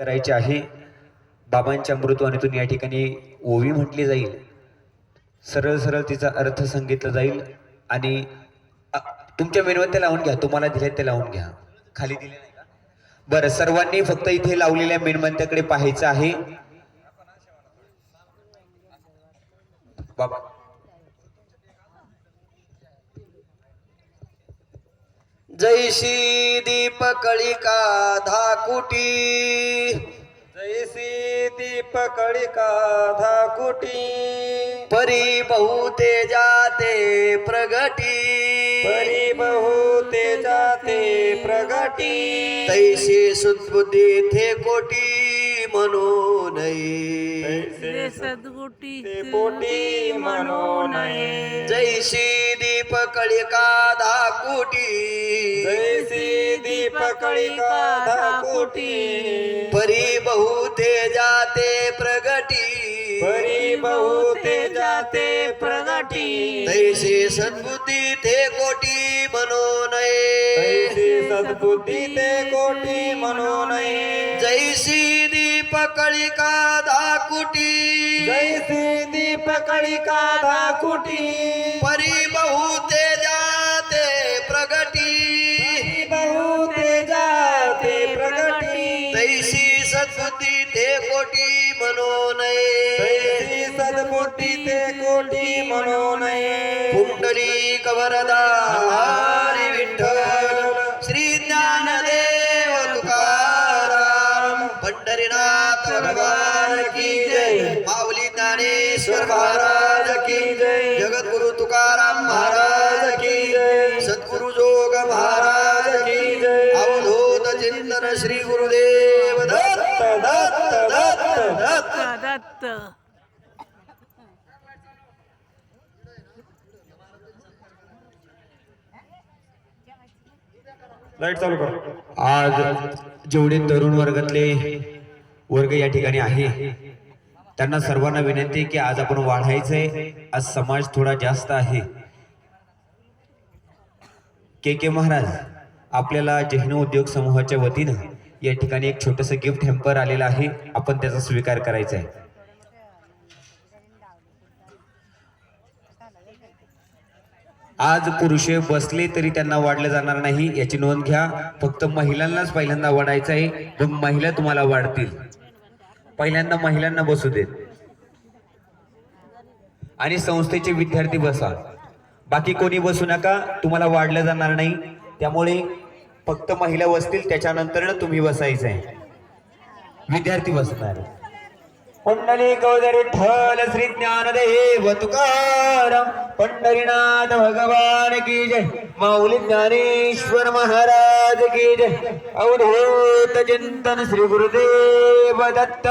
करायची आहे. बाबांच्या अमृतवाणीतून या ठिकाणी ओवी म्हटली जाईल. सरळ सरळ तिचा अर्थ सांगितला जाईल आणि तुमच्या तुमच्या मेणवत्या लावून घ्या. तुम्हाला दिले ते लावून घ्या. खाली दिले नाही का? बरं सर्वांनी फक्त इथे लावलेल्या मेणबंत्याकडे पाहायचं आहे. बाबा. जैशी दीप कळिका धाकुटी। जैसी दीप कळिका धाकुटी। परी बहुते जाते प्रगटी। परी बहु तेजाते प्रगटी। तैशी सुदबुद्धी थे कोटी म्हणून तैसे सद्गुटी ते पोटी म्हणू नये। जैशी दीप कळिका धाकुटी। कळिका धाकुटी परी बहुते जाते प्रगटी. परी बहु तेजाते प्रगटी. तैशी सद्बुद्धी थे कोटी म्हणून तैसी सद्बुद्धी ते कोटी म्हणू नये जैशी दीप कळिका धाकुटी. जैसी दीप कळिका धाकुटी. परी कोटी म्हणू नये तैसी सद्बुद्धी ते कोटी म्हणू नये कुंडली कवरदा हरी विठ्ठल श्री ज्ञानदेव तुकाराम पंढरीनाथ भगवान की जय माऊली ज्ञानेश्वर महाराज की जय जगद्गुरु तुकाराम महाराज की जय सद्गुरु जोग महाराज की जय अवधूत चिंतन श्री गुरुदेव दत्त दत्त दत्त दत्त. दत्त लाइट चालू कर. आज जेवढे तरुण वर्गातले वर्ग या ठिकाणी आहे त्यांना सर्वांना विनंती की आज आपण वाढायचंय आज समाज थोडा जास्त आहे. के के महाराज आपल्याला जैन उद्योग समूहाच्या वतीनं या ठिकाणी एक छोटस गिफ्ट हेम्पर आलेलं आहे. आपण त्याचा स्वीकार करायचा आहे. आज पुरुष बसले तरी त्यांना वाढलं जाणार नाही याची नोंद घ्या. फक्त महिलांनाच पहिल्यांदा वाढायचं आहे. मग महिला तुम्हाला वाढतील. पहिल्यांदा महिलांना बसू देत. आणि संस्थेचे विद्यार्थी बसा. बाकी कोणी बसू नका तुम्हाला वाढलं जाणार नाही. त्यामुळे फक्त महिला बसतील त्याच्यानंतर तुम्ही बसायचं आहे विद्यार्थी बसणार. पंढरी गौदरी ठल श्री ज्ञानदेव तुकाराम. पंढरीनाथ भगवान की जय. माऊली ज्ञानेश्वर महाराज की जय. अवधूत चिंतन श्री गुरुदेव दत्त.